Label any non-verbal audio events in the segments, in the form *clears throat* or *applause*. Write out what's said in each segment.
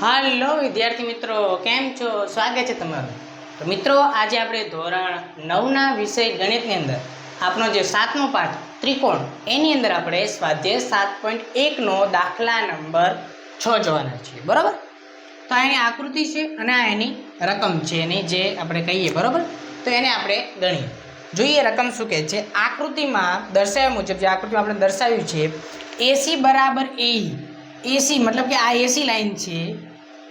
હાલો વિદ્યાર્થી મિત્રો, કેમ છો? સ્વાગત છે તમારું. તો મિત્રો, આજે આપણે ધોરણ નવના વિષય ગણિતની અંદર આપણો જે સાતમો પાઠ, ત્રિકોણ, એની અંદર આપણે સ્વાધ્યાય સાત પોઈન્ટ એકનો દાખલા નંબર છ જોવાના છીએ. બરાબર? તો એની આકૃતિ છે અને આ એની રકમ છે, એની જે આપણે કહીએ, બરાબર? તો એને આપણે ગણીએ. જોઈએ રકમ શું કહે છે? આકૃતિમાં દર્શાવ્યા મુજબ, જે આકૃતિમાં આપણે દર્શાવ્યું છે, એસી બરાબર એ. એસી મતલબ કે આ એસી લાઈન છે.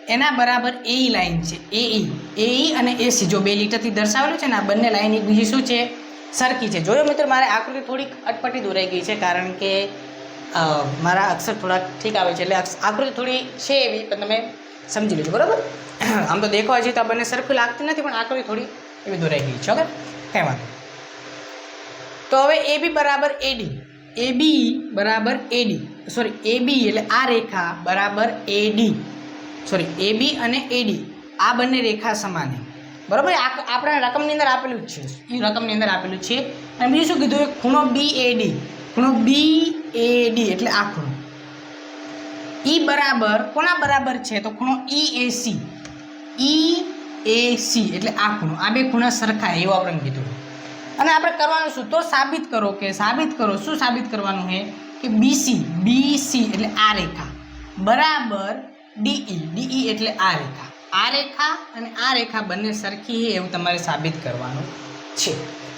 એના બરાબર એ લાઈન છે એઈ એ અને એસી જો બે લીટરથી દર્શાવેલું છે ને, આ બંને લાઈન એકબીજી શું છે? સરખી છે. જોયો મિત્રો, મારે આકૃતિ થોડીક અટપટી દોરાઈ ગઈ છે, કારણ કે મારા અક્ષર થોડાક ઠીક આવે છે, એટલે આકૃતિ થોડી છે એવી, પણ તમે સમજી લેજો, બરાબર? *clears throat* આમ તો દેખવા જઈએ તો આ બંને સરખું લાગતી નથી, પણ આકૃતિ થોડી એવી દોરાઈ ગઈ છે, ઓકે? કંઈ વાંધો તો હવે એ બી બરાબર એડી એ બી બરાબર એડી સોરી, એ બી એટલે આ રેખા બરાબર એડી સોરી એ બી અને એડી આ બંને રેખા સમાન છે. બરાબર? આપણા રકમની અંદર આપેલું જ છે. એ રકમની અંદર આપેલું છે. અને બીજું શું કીધું? એ ખૂણો બી એડી ખૂણો બી એડી એટલે આ ખૂણો. ઈ બરાબર, કોના બરાબર છે? તો ખૂણો ઈ એસી ઈ એસી એટલે આ ખૂણો. આ બે ખૂણા સરખા એવું આપણે કીધું. અને આપણે કરવાનું શું? તો સાબિત કરો કે, સાબિત કરો. શું સાબિત કરવાનું છે? કે બીસી બીસી એટલે આ રેખા. બરાબર ડીઈ ડીઈ એટલે આ રેખા. આ રેખા અને આ રેખા બંને સરખી છે એવું તમારે સાબિત કરવાનું છે.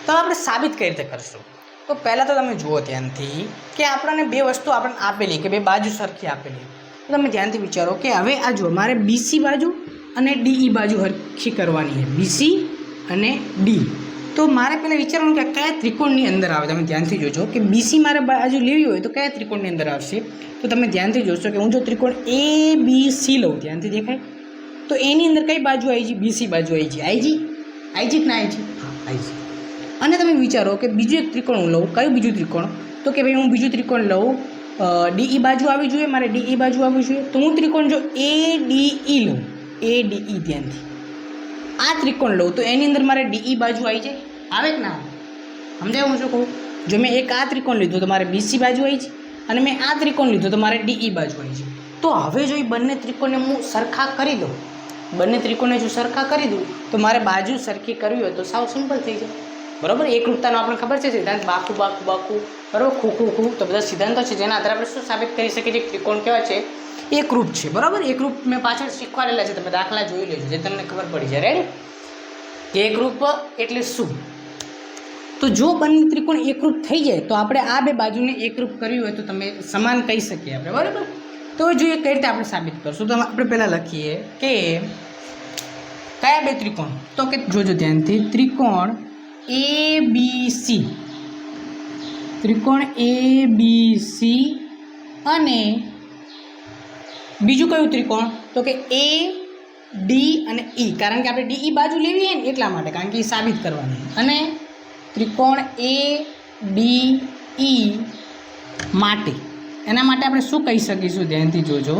તો આપણે સાબિત કઈ રીતે કરશું? તો પહેલાં તો તમે જુઓ ધ્યાનથી કે આપણને બે વસ્તુ આપણને આપેલી કે બે બાજુ સરખી આપેલી. તો તમે ધ્યાનથી વિચારો કે હવે આ જુઓ, મારે બીસી બાજુ અને ડીઈ બાજુ સરખી કરવાની છે. બીસી અને ડી. તો મારે પહેલાં વિચારવાનું કે કયા ત્રિકોણની અંદર આવે? તમે ધ્યાનથી જોજો કે બીસી મારે બાજુ લેવી હોય તો કયા ત્રિકોણની અંદર આવશે? તો તમે ધ્યાનથી જોશો કે હું જો ત્રિકોણ એ બી સી લઉં, ધ્યાનથી દેખાય? તો એની અંદર કઈ બાજુ આવી છે બીસી બાજુ આવી છે આઈજી આઈજી ના આઈજી હા આઈજી અને તમે વિચારો કે બીજું એક ત્રિકોણ હું લઉં. કયું બીજું ત્રિકોણ? તો કે ભાઈ હું બીજું ત્રિકોણ લઉં ડીઈ બાજુ આવી જોઈએ, મારે ડીઈ બાજુ આવવી જોઈએ. તો હું ત્રિકોણ જો એ ડીઈ લઉં. એ ડીઈ ધ્યાનથી. આ ત્રિકોણ લઉં તો એની અંદર મારે ડીઈ બાજુ આવી જાય? આવે કે ના આવે? સમજાય હું શું કહું? જો મેં એક આ ત્રિકોણ લીધું, તો મારે બીસી બાજુ આવી છે અને મેં આ ત્રિકોણ લીધું, તો મારે ડીઈ બાજુ આવી છે. તો હવે જો એ બંને ત્રિકોણને હું સરખા કરી દઉં, બંને ત્રિકોણને જો સરખા કરી દઉં, તો મારે બાજુ સરખી કરવી હોય તો સાવ સિમ્પલ થઈ જાય. બરાબર? એકરૂપતાનો આપણને ખબર છે સિદ્ધાંત, બાકુ બાકુ બાકુ, બરાબર? ખૂખું ખૂ તો બધા સિદ્ધાંતો છે, જેના આધારે આપણે શું સાબિત કરી શકીએ છીએ? ત્રિકોણ કેવા છે? એકરૂપ છે. બરાબર? એકરૂપ મેં પાછળ શીખવાડેલા છે, તમે દાખલા જોઈ લેજો, જે તમને ખબર પડી જાય. રેડી એકરૂપ એટલે શું? તો જો બંને ત્રિકોણ એકરૂપ થઈ જાય, તો આપણે આ બે બાજુને એકરૂપ કરવી હોય તો તમે સમાન કહી શકીએ આપણે, બરાબર? તો જોઈએ કઈ રીતે આપણે સાબિત કરશું? તો આપણે પહેલાં લખીએ કે કયા બે ત્રિકોણ? તો કે જોજો ધ્યાનથી, ત્રિકોણ એ, બી, સી. ત્રિકોણ એ, બી, સી અને બીજું કયું ત્રિકોણ? તો કે એ, ડી અને ઈ. કારણ કે આપણે ડી, ઈ બાજુ લેવી હોય ને એટલા માટે, કારણ કે એ સાબિત કરવાની. અને ત્રિકોણ એ ડી ઈ માટે. એના માટે આપણે શું કહી શકીશું? ધ્યાનથી જોજો.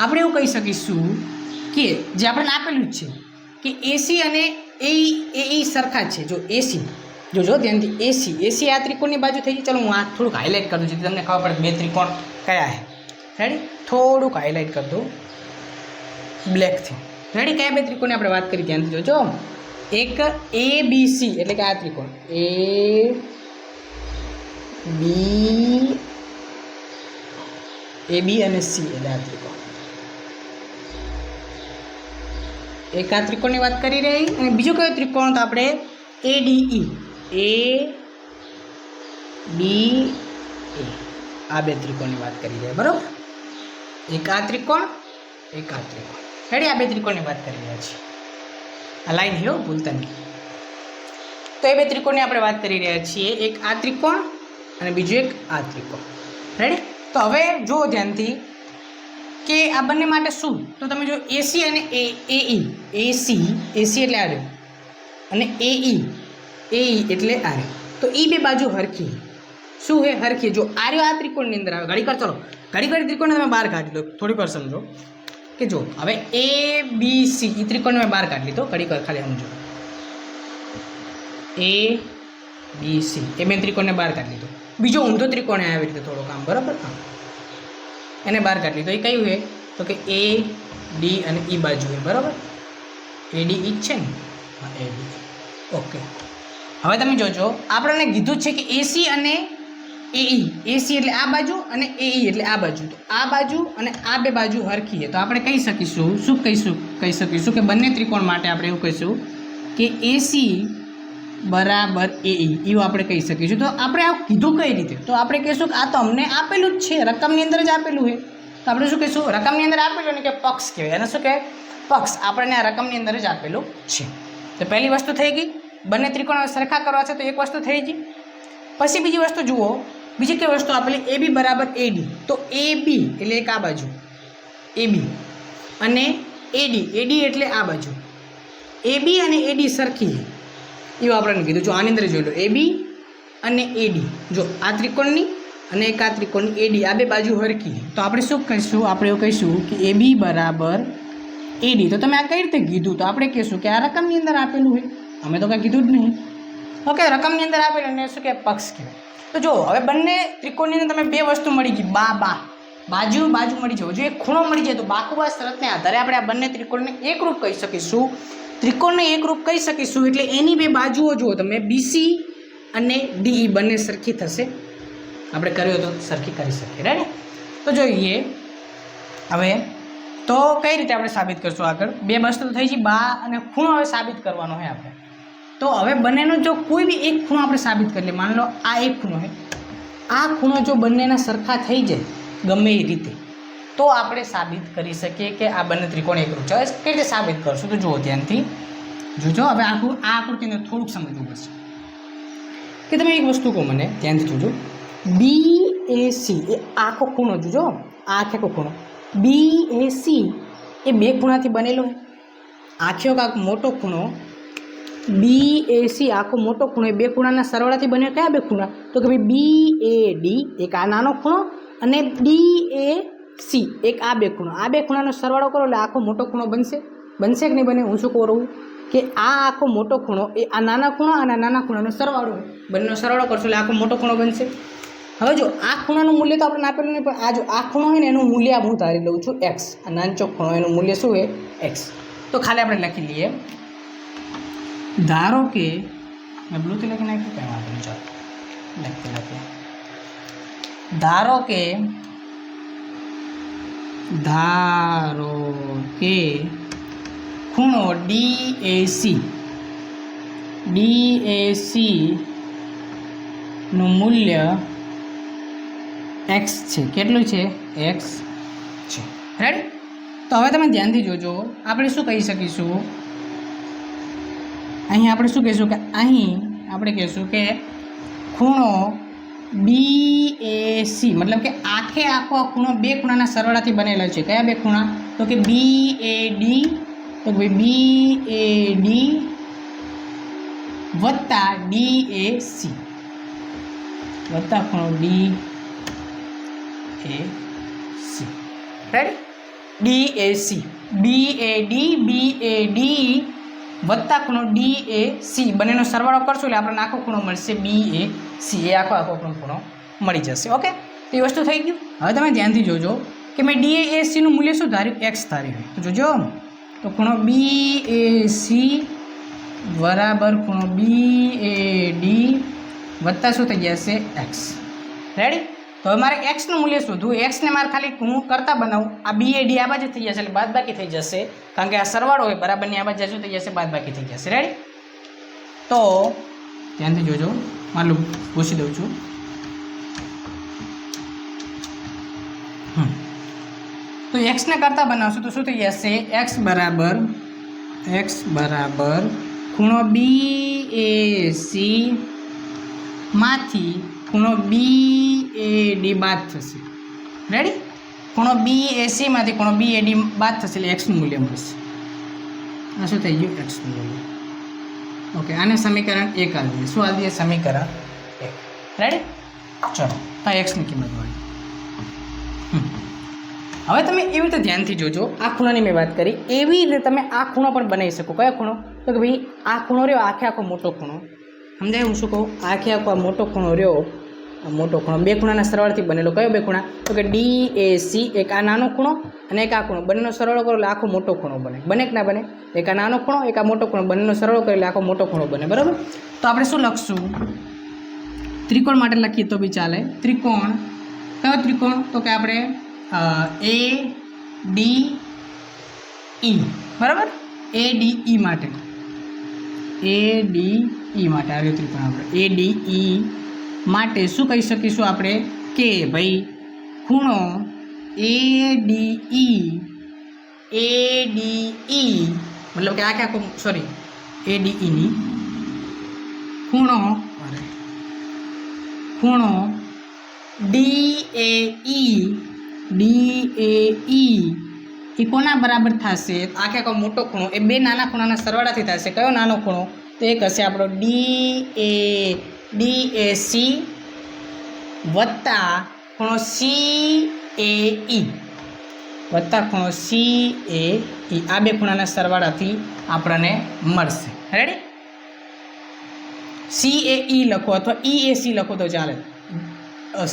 આપણે એવું કહી શકીશું કે જે આપણને આપેલું જ છે, કે એસી અને એ એ ઈ સરખા છે. જો એસી જોજો ધ્યાનથી એસી એસી આ ત્રિકોણની બાજુ થઈ ગઈ. ચાલો હું આ થોડુંક હાઇલાઇટ કરી દઉં જેથી તમને ખબર પડે બે ત્રિકોણ કયા છે. રેડી થોડુંક હાઇલાઇટ કરી દઉં. બ્લેકથી રેડી કયા બે ત્રિકોણની આપણે વાત કરી? ધ્યાનથી જોજો. એક એ બી સી એટલે કે આ ત્રિકોણ. એ બી એ બી અને સી એટલે આ ત્રિકોણ. એક આ ત્રિકોણની વાત કરી રહી. અને બીજો કયો ત્રિકોણ તો આપણે એ ડી એ બી એ આ બે ત્રિકોણની વાત કરી રહ્યા, બરાબર? એક આ ત્રિકોણ, એક આ ત્રિકોણ. હેડી આ બે ત્રિકોણની વાત કરી રહ્યા છીએ. લાઈન હેવ ભૂલતા નહીં. તો એ બે ત્રિકોણની આપણે વાત કરી રહ્યા છીએ. એક આ ત્રિકોણ અને બીજું એક આ ત્રિકોણ. રેડી તો હવે જુઓ ધ્યાનથી કે આ બંને માટે શું? તો તમે જો એસી અને એ એઈ એસી એસી એટલે આ રહ્યું. અને એઈ એઈ એટલે આ તો એ બે બાજુ હરખી. શું હે? હરખી. જો આ રહ્યો આ ત્રિકોણની અંદર. આવે ઘડી કર ચલો ઘડી ત્રિકોણને તમે બહાર કાઢી લો. થોડી વાર સમજો. કે જો, હવે એ બી સી એ ત્રિકોણ મેં બહાર કાઢી લીધો ઘડી ખાલી સમજો. એ બી સી એ બે ત્રિકોણને બહાર કાઢી લીધો. બીજો ઊંધો ત્રિકોણ આવી રીતે થોડો કામ, બરાબર? હા. એને બહાર કાઢી લીધો. એ કયું છે? તો કે એ ડી અને ઈ બાજુ એ બરાબર? એ ડી ઈ જ છે ને? હા એ ડી ઓકે હવે તમે જોજો, આપણને કીધું છે કે એસી અને એઈ એસી એટલે આ બાજુ અને એઈ એટલે આ બાજુ. તો આ બાજુ અને આ બે બાજુ હરખી છે તો આપણે કહી શકીશું, શું કહીશું? કહી શકીશું કે બંને ત્રિકોણ માટે આપણે એવું કહીશું કે એસી બરાબર એઈ એવું આપણે કહી શકીશું. તો આપણે આ કીધું કઈ રીતે? તો આપણે કહીશું કે આ તો અમને આપેલું જ છે. રકમની અંદર જ આપેલું છે. તો આપણે શું કહીશું? રકમની અંદર આપેલું ને કે પક્ષ કહેવાય. એને શું કહેવાય? પક્ષ. આપણને આ રકમની અંદર જ આપેલું છે. તો પહેલી વસ્તુ થઈ ગઈ. બંને ત્રિકોણ સરખા કરવા છે તો એક વસ્તુ થઈ ગઈ. પછી બીજી વસ્તુ જુઓ. બીજી કઈ વસ્તુ આપેલી એ બી બરાબર એડી તો એ બી એટલે એક આ બાજુ. એ બી અને એડી એડી એટલે આ બાજુ. એ બી અને એડી સરખી છે. એવું આપણને કીધું. જો આની અંદર જોઈ લો. એ બી અને એડી જો આ ત્રિકોણની અને એક આ ત્રિકોણની એડી આ બે બાજુ હરખી તો આપણે શું કહીશું? આપણે એવું કહીશું કે એ બી બરાબર એડી તો તમે આ કઈ રીતે કીધું? તો આપણે કહીશું કે આ રકમની અંદર આપેલું હોય અમે તો કાંઈ કીધું જ નહીં. ઓકે રકમની અંદર આપેલું અને શું કે પક્ષ કહેવાય. તો જો, હવે બંને ત્રિકોણની અંદર તમે બે વસ્તુ મળી ગઈ, બા બા. બાજુ બાજુ મળી જાય જો એક ખૂણો મળી જાય તો બાકુબા શરતને આધારે આપણે આ બંને ત્રિકોણને એકરૂપ કહી શકીશું. ત્રિકોણને એકરૂપ કહી શકીશું એટલે એની બે બાજુઓ જુઓ તમે બીસી અને ડીઈ બંને સરખી થશે. આપણે કર્યો તો સરખી કરી શકીએ. રાઈટ તો જોઈએ. હવે, તો કઈ રીતે આપણે સાબિત કરશું આગળ? બે વસ્તુ થઈ છે બા અને ખૂણો હવે સાબિત કરવાનો હોય આપણે. તો હવે બંનેનો જો કોઈ બી એક ખૂણો આપણે સાબિત કરી લઈએ માની લો આ એક ખૂણો છે. આ ખૂણો જો બંનેના સરખા થઈ જાય, ગમે એ રીતે, તો આપણે સાબિત કરી શકીએ કે આ બંને ત્રિકોણ એકરૂપ છે. કઈ રીતે સાબિત કરશું તો જુઓ ધ્યાનથી. જોજો, હવે આખું આ આકૃતિને થોડુંક સમજવું પડશે. કે તમે એક વસ્તુ કહો મને, ધ્યાનથી જોજો. બી એ સી એ આખો ખૂણો જોજો આખે આખો ખૂણો. બી એ સી એ બે ખૂણાથી બનેલો. આખ્યો આખો કાંક મોટો ખૂણો બી એ સી, આખો મોટો ખૂણો, એ બે ખૂણાના સરવાળાથી બને કયા બે ખૂણા? તો કે ભાઈ બી એ ડી, એક આ નાનો ખૂણો અને ડી એ સી, એક આ બે ખૂણો. આ બે ખૂણાનો સરવાળો કરો એટલે આખો મોટો ખૂણો બનશે. બનશે કે નહીં બને? હું શું કરું કે આ આખો મોટો ખૂણો એ આ નાના ખૂણો અને આ નાના ખૂણાનો સરવાળો. બંનેનો સરવાળો કરશો એટલે આખો મોટો ખૂણો બનશે. હવે જો આ ખૂણાનું મૂલ્ય તો આપણે આપેલું નહીં, પણ આ જો આ ખૂણો હોય ને એનું મૂલ્ય હું ધારી લઉં છું એક્સ. આ નાનચો ખૂણો એનું મૂલ્ય શું હોય? એક્સ. તો ખાલી આપણે લખી લઈએ. ધારો કે મેં બ્લુથી લખી નાખ્યું, કંઈ વાંધો નહીં, ચાલો. લખી ધારો કે ધારો કે ખૂણો D A C, D A C નું મૂલ્ય એક્સ છે. કેટલું છે? એક્સ છે. રાઈટ તો હવે તમે ધ્યાનથી જોજો. આપણે શું કહી શકીશું? અહીં આપણે શું કહીશું કે અહીં આપણે કહીશું કે ખૂણો બી એ સી મતલબ કે આખે આખો ખૂણો બે ખૂણાના સરવાળાથી બનેલો છે. કયા બે ખૂણા? તો કે બી એ ડી તો ભાઈ બી એ ડી વત્તા ડી એ સી વત્તા ખૂણો D A C right D A C B A D B A D વત્તા ખૂણો ડી એ સી બંનેનો સરવાળો કરશું એટલે આપણને આખો ખૂણો મળશે બી એ સી એ આખો આખો ખૂણો ખૂણો મળી જશે. ઓકે? તો એ વસ્તુ થઈ ગયું. હવે તમે ધ્યાનથી જોજો કે મેં ડી એ સીનું મૂલ્ય શું ધાર્યું? એક્સ ધાર્યું. તો જોજો. તો ખૂણો બી એ સી બરાબર ખૂણો બી એ ડી વત્તા શું થઈ જશે? એક્સ રેડી તો હવે મારે એક્સનું મૂલ્ય શોધવું. એક્સને મારે ખાલી હું કરતા બનાવું. આ બી એ ડી આ બાજુ થઈ જશે એટલે બાદ બાકી થઈ જશે. કારણ કે આ સરવાળો હોય બરાબરની આ બાજુ શું થઈ જશે? બાદ બાકી થઈ જશે. રેડી તો ધ્યાનથી જોજો. માલું પૂછી દઉં છું. તો એક્સને કરતા બનાવશું તો શું થઈ જશે? એક્સ બરાબર એક્સ બરાબર ખૂણો બી એ સી માંથી ખૂણો બી એ ડી બાદ થશે. રેડી ખૂણો બી એ સીમાંથી ખૂણો બી એ ડી બાદ થશે એટલે એક્સનું મૂલ્ય મળશે. આ શું થઈ ગયું? એક્સનું મૂલ્ય. ઓકે આને સમીકરણ એક આવી દઈએ. શું આવી દઈએ? સમીકરણ એક. રેડી ચલો હા એક્સની કિંમત મળી હવે તમે એવી રીતે ધ્યાનથી જોજો. આ ખૂણાની મેં વાત કરી. એવી રીતે તમે આ ખૂણો પણ બનાવી શકો. કયો ખૂણો? તો કે ભાઈ, આ ખૂણો રહ્યો, આખે આખો મોટો ખૂણો. સમજાય? હું શું કહું? આખે આખો આ મોટો ખૂણો રહ્યો મોટો ખૂણો. બે ખૂણાના સરવાળથી બનેલો કયો બે ખૂણા? તો કે ડી એ સી એક આ નાનો ખૂણો અને એક આ ખૂણો. બંનેનો સરવાળો કરો એટલે આખો મોટો ખૂણો બને. બને કે ના બને? એક આ નાનો ખૂણો, એક આ મોટો ખૂણો. બંનેનો સરવાળો કરો એટલે આખો મોટો ખૂણો બને. બરાબર? તો આપણે શું લખશું? ત્રિકોણ માટે લખીએ તો બી ચાલે. ત્રિકોણ. કયો ત્રિકોણ? તો કે આપણે એ ડી ઈ બરાબર? એ ડી ઈ માટે. એ ડી ઈ માટે. આવ્યો ત્રિકોણ આપણે. એ ડી ઈ માટે શું કહી શકીશું આપણે? કે ભાઈ, ખૂણો એ ડી ઈ એ ડી ઈ મતલબ કે આખે આખો સોરી એ ડી ઈની ખૂણો અરે ખૂણો D A E D A ઈ એ કોના બરાબર થશે? આખે આખો મોટો ખૂણો, એ બે નાના ખૂણાના સરવાળાથી થશે. કયો નાનો ખૂણો? તો એક હશે આપણો D A D A C વત્તા ખૂણો સી એ ઈ વત્તા ખૂણો સી એ ઈ આ બે ખૂણાના સરવાળાથી આપણને મળશે. રેડી સી એ ઈ લખો અથવા ઈ એ સી લખો તો ચાલે.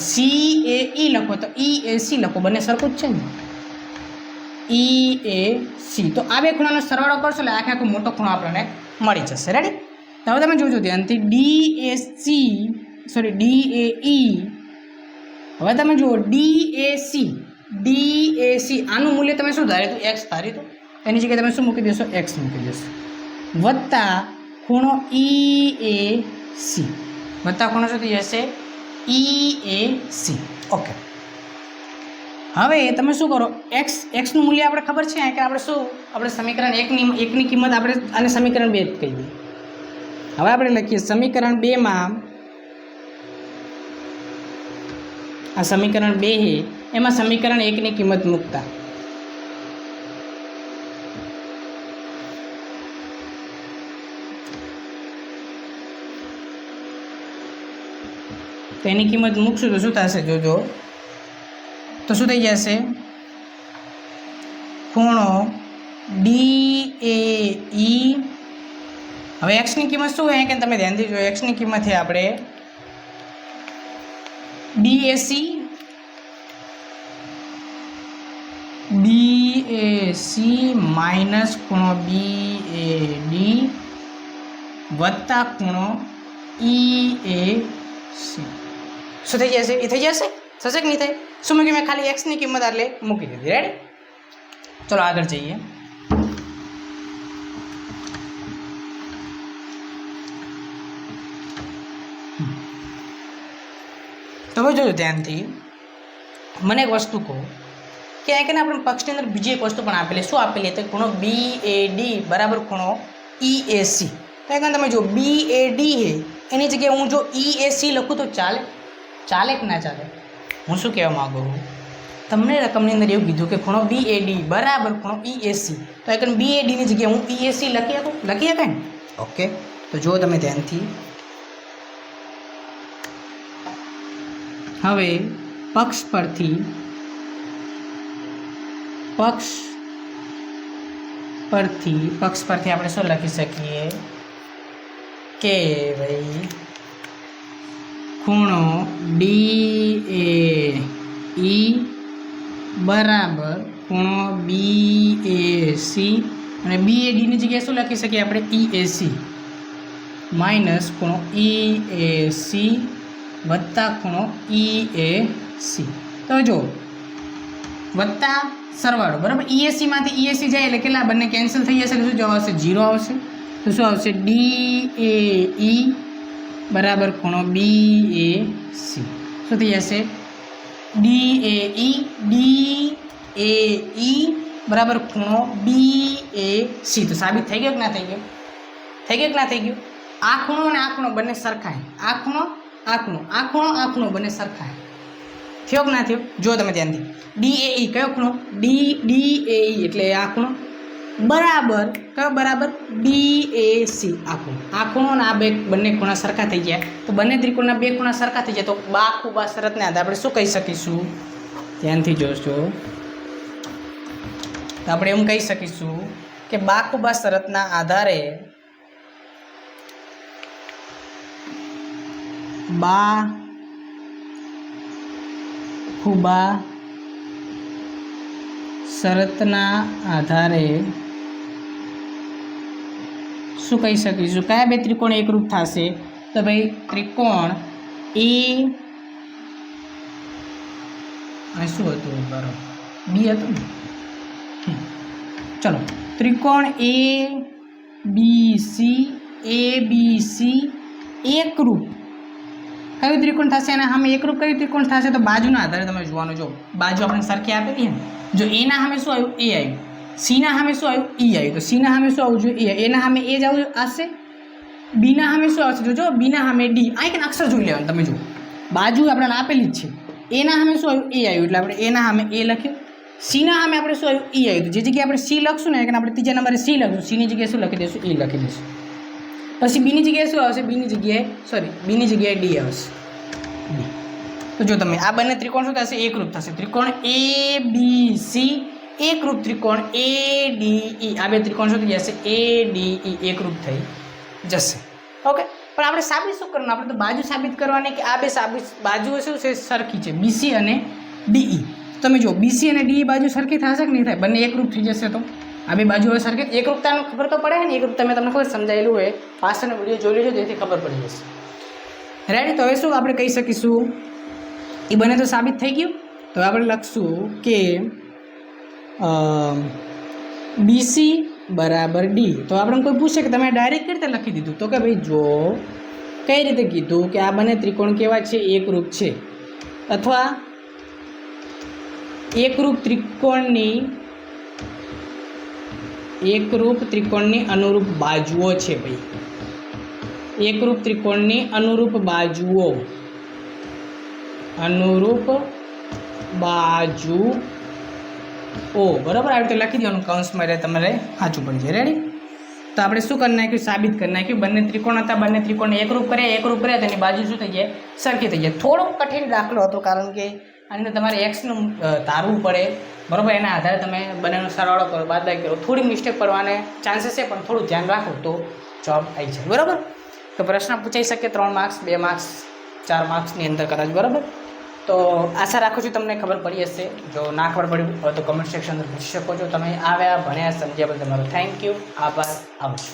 સી એ ઈ લખો તો ઈ એ સી લખો. બંને સરખું જ છે ને? ઈ એ સી તો આ બે ખૂણાનો સરવાળો કરશો એટલે આખે આખો મોટો ખૂણો આપણને મળી જશે. રેડી તો હવે તમે જોજો ધ્યાનથી. D A C sorry D A E હવે તમે જુઓ D A C D A C આનું મૂલ્ય તમે શું ધાર્યું હતું? એક્સ ધાર્યું હતું? એની જગ્યાએ તમે શું મૂકી દેશો? એક્સ મૂકી દેશો. વત્તા ખૂણો ઈ એ સી વત્તા ખૂણો શું થઈ જશે? ઈ એ સી ઓકે હવે તમે શું કરો? એક્સ એક્સનું મૂલ્ય આપણે ખબર છે? કે આપણે શું, આપણે સમીકરણ એકની એકની કિંમત આપણે આને સમીકરણ બે જ કહી દઈએ. હવે આપણે લખીએ સમીકરણ બેમાં આ સમીકરણ બે છે. એમાં સમીકરણ એકની કિંમત મૂકતા. તો એની કિંમત મૂકશું તો શું થશે જોજો? તો શું થઈ જશે? ખૂણો ડી એ ઈ હવે એક્સની કિંમત શું હોય? કે તમે ધ્યાનથી જો એક્સની કિંમત છે આપણે D A C D A C minus ખૂણો બી એ ડી વત્તા ખૂણો ઈ એ સી શું થઈ જશે? એ થઈ જશે? થશે કે નહીં થાય? શું મૂક્યું? મેં ખાલી એક્સની કિંમત એટલે મૂકી દીધી. રેડી ચલો આગળ જઈએ. હવે જોજો ધ્યાનથી. મને એક વસ્તુ કહો. કે અહીં કે આપણે પક્ષની અંદર બીજી એક વસ્તુ પણ આપેલી, શું આપેલી? તો ખૂણો બી એ ડી બરાબર ખૂણો ઈ એ સી તો એ તમે જો બી એ ડી હે એની જગ્યાએ હું જો ઈ એ સી લખું તો ચાલે? ચાલે કે ના ચાલે? હું શું કહેવા માગું? છું તમને રકમની અંદર એવું કીધું કે ખૂણો બી એ ડી બરાબર ખૂણો ઈ એ સી તો એક બી એ ડીની જગ્યાએ હું ઈ એ સી લખી શકું? લખી શકાય ને? ઓકે તો જુઓ તમે ધ્યાનથી. હવે પક્ષ પરથી પક્ષ પરથી પક્ષ પરથી આપણે શું લખી શકીએ? કે ભાઈ. ખૂણો ડી એ ઈ બરાબર ખૂણો બી એ સી અને બી એ ડીની જગ્યાએ શું લખી શકીએ આપણે? ઈ એ સી માઇનસ ખૂણો ઈ એ સી વત્તા ખૂણો ઈ એ સી તો જો, વત્તા સરવાળો, બરાબર? ઈએસસીમાંથી ઈએસસી જાય એટલે કેટલા? બંને કેન્સલ થઈ જશે શું જવાબ આવશે? જીરો આવશે. તો શું આવશે? ડી એ ઈ બરાબર ખૂણો બી એ સી શું થઈ જશે? D A E D A ઈ બરાબર ખૂણો બી એ સી તો સાબિત થઈ ગયો કે ના થઈ ગયો? થઈ ગયો કે ના થઈ ગયું? આ ખૂણો અને આ ખૂણો બંને સરખાય આ ખૂણો આ ખૂણો આ ખૂણો આ ખૂણો બંને સરખા થયો કે ના થયો? જો તમે ધ્યાનથી. ડી એ ઈ કયો ખૂણો ડી ડી એ એટલે આ ખૂણો બરાબર. કયો બરાબર? ડી એ સી આ ખૂણો આ આ બે બંને ખૂણા સરખા થઈ ગયા. તો બંને ત્રિકોણના બે ખૂણા સરખા થઈ જાય તો બા ખૂબા શરતને આધારે આપણે શું કહી શકીશું? ધ્યાનથી જોશો. તો આપણે એમ કહી શકીશું કે બા ખૂબા શરતના આધારે બા ખુબા. શરતના આધારે શું કહી શકીશું? કયા બે ત્રિકોણ એકરૂપ થશે? તો ભાઈ ત્રિકોણ એ શું હતું? બરાબર. બી હતું ચલો. ત્રિકોણ એ બી સી, એ બી સી એકરૂપ. કયું ત્રિકોણ થશે અને સામે એકરૂપ કયું ત્રિકોણ થશે? તો બાજુના આધારે તમે જોવાનું જો, બાજુ આપણે સરખી આપેલી ને? જો એના સામે શું આવ્યું? એ આવ્યું. સીના સામે શું આવ્યું? ઈ આવ્યું. તો સીના સામે શું આવવું જોઈએ? એ એના સામે એ જ આવું આવશે. બીના સામે શું આવશે? જોજો બીના સામે ડી આ એક અક્ષર જોઈ લેવાનું તમે જુઓ બાજુ આપણને આપેલી જ છે. એના સામે શું આવ્યું? એ આવ્યું. એટલે આપણે એના સામે એ લખ્યું. સીના સામે આપણે શું આવ્યું? ઈ આવ્યું. જે જગ્યાએ આપણે સી લખશું ને એક આપણે ત્રીજા નંબરે સી લખશું. સીની જગ્યાએ શું લખી દઈશું? એ લખી દઈશું. પછી બીની જગ્યાએ શું આવશે? બીની જગ્યાએ સોરી બીની જગ્યાએ ડી આવશે. તો જો તમે આ બંને ત્રિકોણ શું થશે? એકરૂપ થશે. ત્રિકોણ એ બી સી એકરૂપ ત્રિકોણ એ ડી ઈ. આ બે ત્રિકોણ શું થઈ જશે? એ ડી ઈ એકરૂપ થઈ જશે. ઓકે? પણ આપણે સાબિત શું કરવાનું? આપણે તો બાજુ સાબિત કરવાની કે આ બે સાબિત બાજુઓ શું છે? સરખી છે. બીસી અને ડીઈ તમે જો બીસી અને ડીઈ બાજુ સરખી થશે કે નહીં થાય? બંને એકરૂપ થઈ જશે તો. આ બે બાજુ હવે સરખી. એકરૂપતાનું ખબર તો પડે ને એકરૂપતા મેં તમને ખબર સમજાયેલું હોય. પાછળનો વીડિયો જોઈ લેજો, જેથી ખબર પડી જશે. રેડી તો હવે શું આપણે કહી શકીશું? એ બને તો સાબિત થઈ ગયું. તો આપણે લખશું કે બીસી બરાબર ડી તો આપણે કોઈ પૂછે કે તમે ડાયરેક્ટ કઈ રીતે લખી દીધું? તો કે ભાઈ જો, કઈ રીતે કીધું કે આ બંને ત્રિકોણ કેવા છે? એકરૂપ છે. અથવા એકરૂપ ત્રિકોણની એકરૂપ ત્રિકોણની અનુરૂપ બાજુઓ છે ભાઈ. એકરૂપ ત્રિકોણની અનુરૂપ બાજુઓ. અનુરૂપ બાજુ ઓ બરાબર? આવી રીતે લખી દેવાનું, કૌંસમાં એટલે તમારે સાચું પડી જાય રેડી તો આપણે શું કરી નાખ્યું? સાબિત કરી નાખ્યું. બંને ત્રિકોણ હતા, બંને ત્રિકોણને એકરૂપ કર્યા એકરૂપ કર્યા, તેની બાજુ શું થઈ જાય સરખી થઈ જાય થોડોક કઠિન દાખલો હતો, કારણ કે અંદર તમારે એક્સનું તારવું પડે. બરાબર? એના આધારે તમે બંનેનો સરવાળો કરો, બાદબાકી કરો. થોડી મિસ્ટેક પડવાને ચાન્સીસ છે, પણ થોડું ધ્યાન રાખો તો જોબ આવી જાય. બરાબર? તો પ્રશ્ન પૂછાઈ શકે ત્રણ માર્ક્સ બે માર્ક્સ ચાર માર્ક્સની અંદર કદાચ. બરાબર? તો આશા રાખું છું તમને ખબર પડી હશે. જો ના ખબર પડી હોય તો કમેન્ટ સેક્શન અંદર પૂછી શકો છો. તમે આવ્યા, ભણ્યા, સમજ્યા બદલ તમારો થેન્ક યુ આભાર. આવજો.